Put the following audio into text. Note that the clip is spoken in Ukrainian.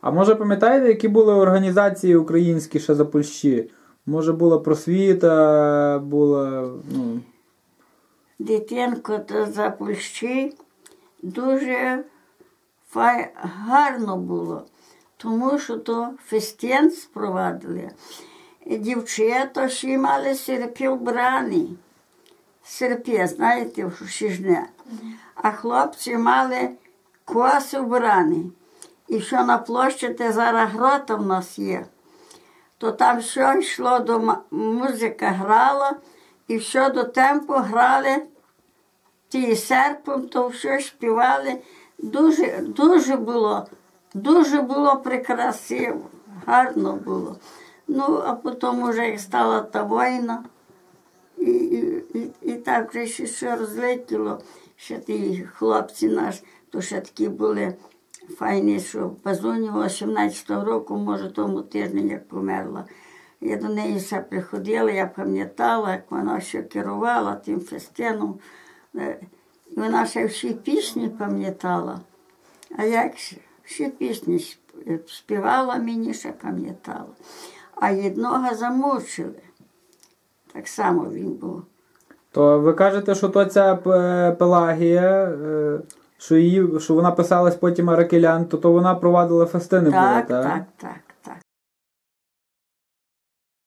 А може пам'ятаєте, які були організації українські ще за Польщі? Може була просвіта, була. Ну, Дитинко то за Польщі дуже фай... гарно було, тому що то фестин спровадили. І дівчата ще мали серпі вбрані. Серпі, знаєте, що шіжне. А хлопці мали коси вбрані. І що на площі, де зараз грота в нас є, то там все йшло до музика грала, і все до темпу грали ті серпом, то все співали. Дуже, дуже було, дуже було прекрасиво, гарно було. Ну, а потім вже стала та війна, і, і, і, і так вже ще розлетіло. Ще ті хлопці наш, то ще такі були файні, що Пазунєва 17-го року, може, тому тижні, як померла. Я до неї все приходила, я пам'ятала, як вона ще керувала тим фестином. Е, І вона ще всі пісні пам'ятала. А як всі пісні співала мені, ще пам'ятала. А єдного замучили. Так само він був. то ви кажете, що то ця П- Пелагія, е, що, її, що вона писалась потім Аракелян, то, то вона провадила фестини були, Так, так? так, так.